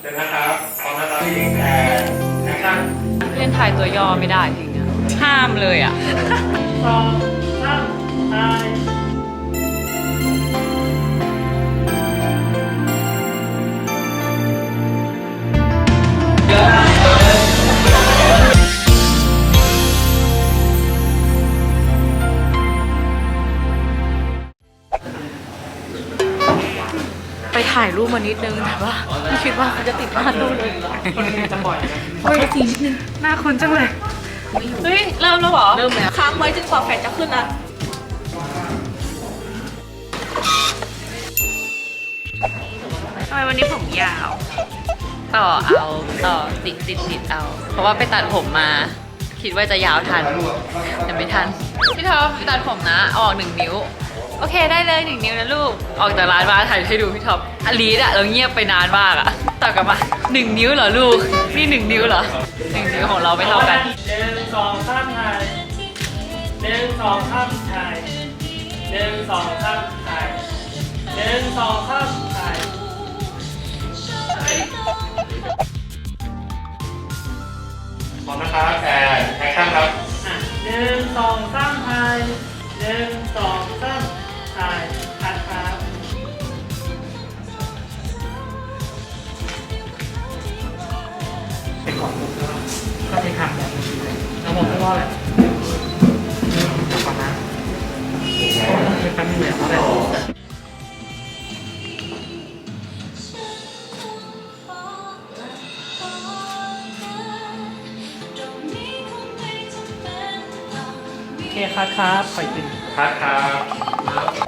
เชิญนะครับพร้อมนะครับพี่หญิงแอนแอคชั่นเล่นทายตัวย่อไม่ได้จริงอะห้ามเลยอะสองสามทายไป ถ่ายรูปมานิดนึงแต่ว่าไม่คิดว่าเขาจะติดบ้านรูปเลยคนนี้จะปล่อยนะเฮ้ยสีนิดนึงหน้าคนจังเลยเฮ้ยเริ่มแล้วเหรอเริ่มแล้วค้างไว้จนกว่าแฟนจะขึ้นนะทำไมวันนี้ผมยาว ต่อเอาต่อติดติดติดเอา เพราะว่าไปตัดผมมา คิดว่าจะยาวทันแต่ไม่ทัน พี่ท็อปตัดผมนะเอาออกหนึ่งนิ้ว โอเคได้เลยหนึ่งนิ้วนะลูก ออกจากร้านมาถ่ายให้ดูพี่ท็อปอลีดอะเราเงียบไปนานมากอะตัดกลับมาหนึ่งนิ้วเหรอลูก นี่หนึ่งนิ้วเหรอหนึ่งนิ้วของเราไม่เท่ากันหนึ่งสองสามทายหนึ่งสองสามทายหนึ่งสองสามทายหนึ่งสองสามทายพร้อมนะครับแอนแอคชั่นครับหนึ่งสองสามทายหนึ่งสองสาม ทายคัดครับเป็นของมุกแล้วก็เป็นคำแบบนี้เลยแล้วผมก็ว่าแหละก่อนนะเป็นแป๊บนึงเลยเพราะอะไรโอเคครับครับปล่อยติดครับครับ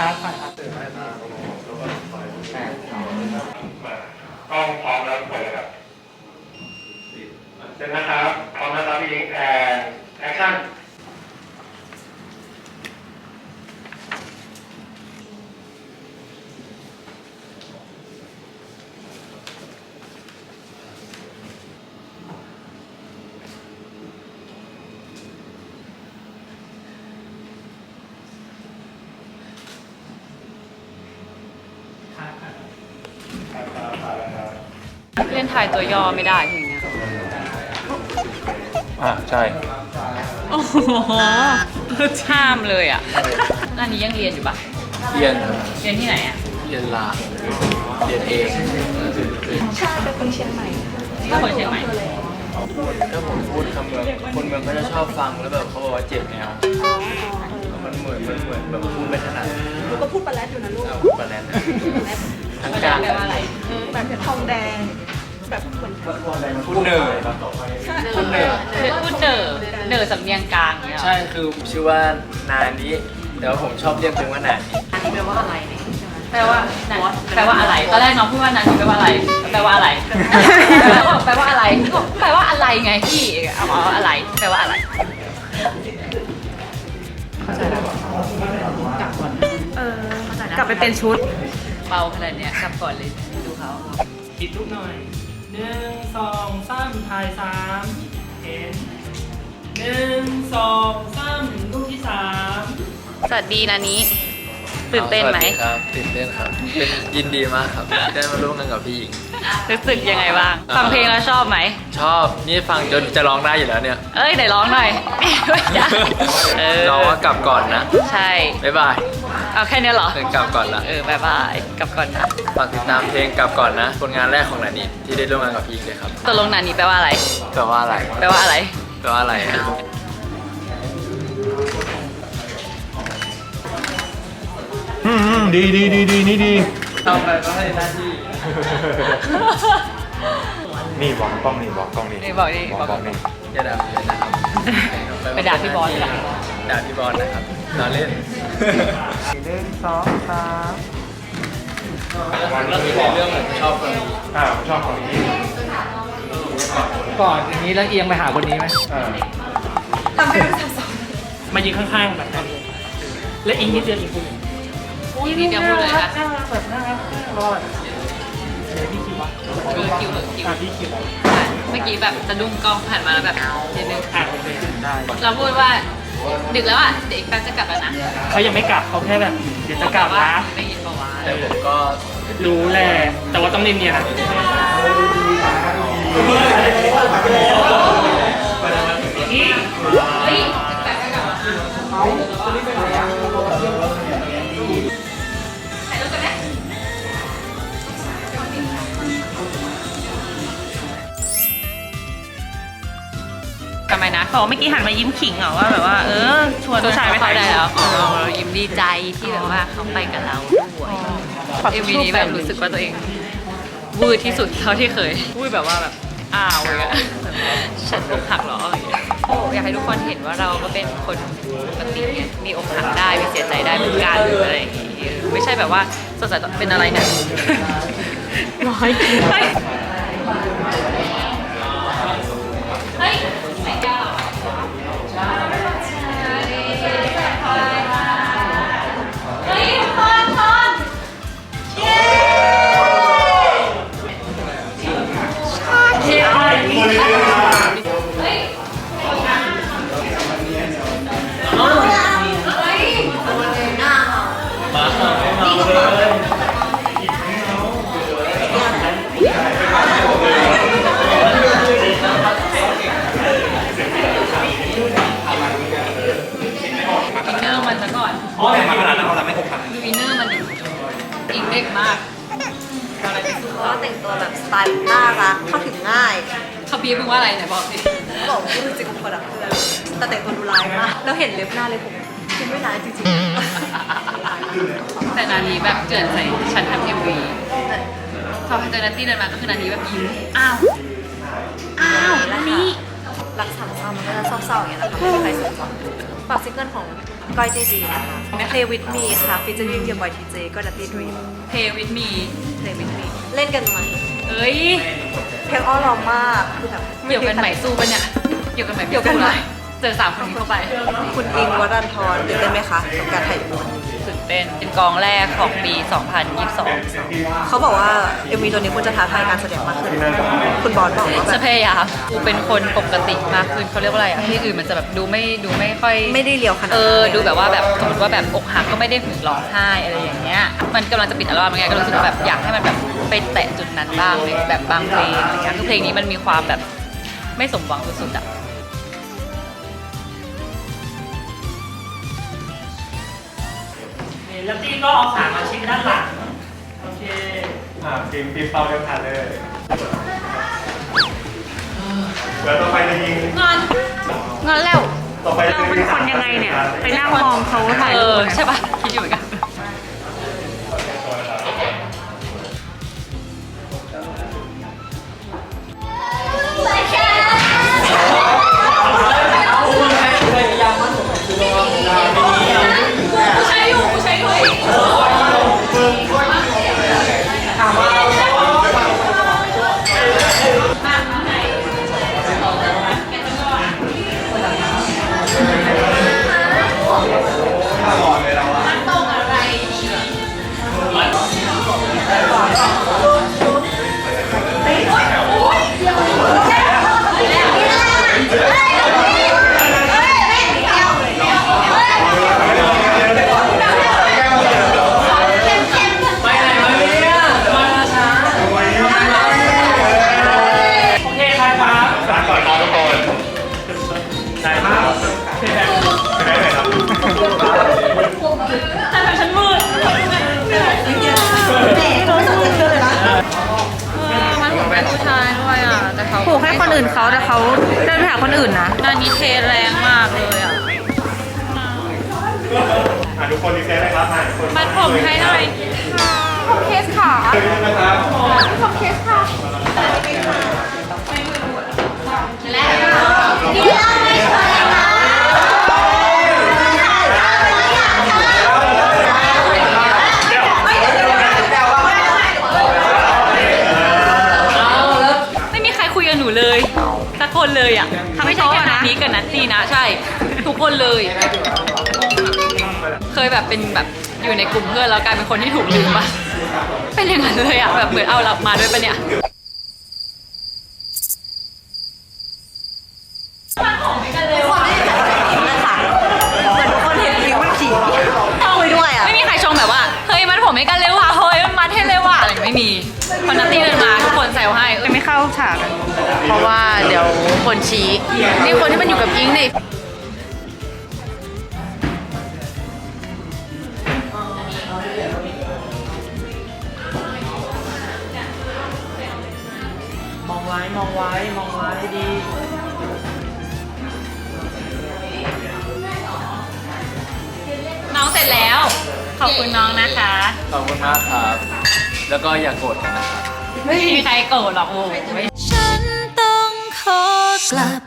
ครับไปครับต้องพร้อมแล้วไปเลยครับเสร็จนะครับ พร้อมนะครับพี่หญิงแอนแอคชั่น เล่นทายตัวย่อไม่ได้จริงอะอ่าใช่ โอ้โหห้ามเลยอะ อันนี้ยังเรียนอยู่ปะเรียนเรียนที่ไหนอะเรียนลาเรียนเองใช่เป็นคนเชียงใหม่ถ้าคนเชียงใหม่ถ้าผมพูดคำเมืองคนเมืองเขาจะชอบฟังแล้วแบบเขาบอกว่าเจ็บแนวมันเหมือนมันเหมือนแบบพูดไม่ถนัดลูกก็พูดปลาแรดอยู่นะลูกเอาพูดปลาแลนทางการแปลว่าอะไรแบบทองแดง แบบเหมือนพูดเหนื่อยใช่พูดเหนื่อยพูดเนอร์เนอร์สำเนียงกลางเนี่ยเหรอใช่คือชื่อว่านานี้แต่ว่าผมชอบเรียกตัวเองว่านานี้อันนี้แปลว่าอะไรเนี่ยแปลว่านันแปลว่าอะไร ตอนแรกน้องพูดว่านันแปลว่าอะไร แปลว่าอะไร แปลว่าอะไรแปลว่าอะไรไงพี่เอาเอาอะไร แปลว่าอะไร เออกลับไปเป็นชุด เบาขนาดเนี้ยกลับก่อนเลยดูเขาปิดลูกหน่อย หนึ่งสองสามถ่ายสามเห็นหนึ่งสองสามลูกที่สามสวัสดีนานี้ ตื่นเต้นไหมสวัสดีครับตื่นเต้นครับ เป็นยินดีมากครับที่ได้มาร่วมงานกับพี่หญิง รู้สึกยังไงบ้าง ฟังเพลงแล้วชอบไหม ชอบนี่ฟังจนจะร้องได้อยู่แล้วเนี่ยเอ้ยไหนร้องหน่อยไม่ได้เออน้องว่ากลับก่อนนะใช่ บ๊ายบายเอาแค่เนี้ยเหรอเดินกลับก่อนละเออบายบายกลับก่อนนะฝากติดตามเพลงกลับก่อนนะผลงานแรกของนานิที่ได้ร่วมงานกับพี่หญิงเลยครับตกลงนานี้แปลว่าอะไร แปลว่าอะไรแปลว่าอะไร แปลว่าอะไรอะอืมอืมดีดีดีดีนี่ดีทำไปก็ให้หน้าที่ นี่บอกกล้องนี่บอกกล้องนี่นี่บอกนี่บอกกล้อง นี่อย่าด่าพี่นะครับไปด่าพี่บอลดีกว่าด่าพี่บอลนะครับล้อเล่นหนึ่งสองสามแล้วคือในเรื่องผมชอบคนนี้อ่าผมชอบคนนี้ก่อนอย่างนี้แล้วเอียงไปหาคนนี้ไหมอ่าทำให้ดูสับสนมายืนข้างๆแบบนั้นแล้วอิงนิดเดียวอิงคุณอุ้ยนี่เดียวพูดเลยนะน่ารักแบบน่ารักรอด เดี๋ยวพี่คิดว่าคิวคิวเหอะคิว อะพี่คิดว่าเมื่อกี้แบบสะดุ้งกล้องผ่านมาแล้วแบบนิดนึงอะโอเคได้เราพูดว่าดึกแล้วอะ เดี๋ยวอีกแป๊บจะกลับแล้วนะเขายังไม่กลับเขาแค่แบบเดี๋ยวจะกลับนะ ได้ยินปะวะ แต่ผมก็รู้แหละแต่ว่าต้องเนียนๆนะ ทำไมนะเขาเมื่อกี้หันมายิ้มขิงเหรอว่าแบบว่า เออชวนผู้ชายไปเขาถ่ายได้รูแล้วปอ๋อเรายิ้มดีใจที่แบบว่าเขาไปกับเราด้วยเอ็มวีนี้แบบรู้สึกว่าตัวเองวืดที่สุดเท่าที่เคยวืดแบบว่าแบบอ้าวเลยอะฉันอกหักเหรออะไรอย่างเงี้ยโอ้อยากให้ทุกคนเห็นว่าเราก็เป็นคนปกติเนี่ยมีอกหักได้มีเสียใจได้เหมือนกันหรืออะไรอย่างงี้ไม่ใช่แบบว่าสดใสเป็นอะไรเนี่ยร้อย ตัวแบบสไตล์น่ารักเข้าถึงง่ายเขาบีบมึงว่าอะไรไหนบอกสิบอกว่าจริงๆกับคนรักเพื่อนแต่แต่งตัวดูร้ายมากแล้วเห็นเล็บหน้าเลยผมคิดไม่ร้ายจริงๆแต่นานี้แบบเกิดใส่ฉันทำเอ็มวีพอเจอนัตตี้เดินมาก็คือนานี้แบบยิ้มอ้าวอ้าวนันนี้รักสามเศร้ามันก็จะเศร้าๆอย่างเงี้ยนะคะไม่มีใครสนใจฝากซิงเกิลของก้อยเจดีนะคะ Play with me ค่ะฟีเจอริ่งเดียบอยทีเจก็ดัตตี้ดรีมเพวิดมี Play with me เล่นกันไหม เอ้ยเพลงอ้อร้องมากคือแบบเกี่ยวกันใหม่สู้ปะเนี่ย เกี่ยวกันใหม่เกี่ยวกันใหม่ เจอสามคนนี้เข้าไปคุณอิงวรันทรตื่นเต้นไหมคะกับการถ่ายรูปตื่นเต้นเป็นกองแรกของปี 2022 เขาบอกว่า MV ตัวนี้คุณจะท้าทายการแสดงมากขึ้น คุณบอสบอกว่าแบจะบพยายามกูเป็นคนปกติมากขึ้นเขาเรียกว่าอะไรอะที่อื่นมันจะแบบดูไม่ดูไม่ค่อย ไม่ได้เลียวขนาดเอนั้นอดูแบบว่าแบบสมมติว่าแบบอกหักก็ไม่ได้ถึงร้องไห้อะไรอย่างเงี้ย มันกำลังจะปิดอัลบั้มไงก็รู้สึกว่าแบบอยากให้มันแบบไปแตะจุดนั้นบ้างในแบบบางเพลงอะไรเงี้ยคือเพลงนี้มันมีความแบบไม่สมหวังสุดๆอะ แล้วตี้ก็เอาขามาชิดด้านหลัง โอเค อ่าฟิล์มฟิล์มเป่าเดียวกันเลยเดี๋ยวต่อไปจะยิง งอนงอนแล้ว ต่อไปจะเราเป็นคนยังไงเนี่ย ไปนั่งมองเขาถ่ายเอรูอปเนี่ยใช่ปะคิดอยู่เหมือนกัน มัดผมให้หน่อยเคสขานะครับของเคสค่ะไม่มีใครคุยกับหนูเลยสักคนเลยอะไม่ใช่แค่นัดนี้กับนัดจีนะ ใช่ ทุกคนเลยเค ยแบบเป็นแบบอยู่ในกลุ่มเพื่อนแล้วกลายเป็นคนที่ถูกลืมปะเป็นอย่างนั้นเลยอะแบบเหมือนเอาเรามาด้วยปะเนี่ยคนเห็นลิงมันขี่เข้าไปด้วยอะไม่มีใครชงแบบว่าเฮ้ยมัดผมให้กันเร็วว่ะเฮ้ยมันมัดให้เร็วว่ะอะไรไม่มีพอนัตตี้เดินมาทุกคนแซวให้ไม่เข้าฉากเพราะว่าเดี๋ยวคนชี้นี่คนที่มันอยู่กับอิงนี่ม มองไว้ มองไว้ดีน้องเสร็จแล้ว ขอบคุณน้องนะคะ ขอบคุณมากครับ แล้วก็อย่าโกรธกันนะครับ ไม่มีใครโกรธหรอกโอ้ย ฉันต้องขอกลับ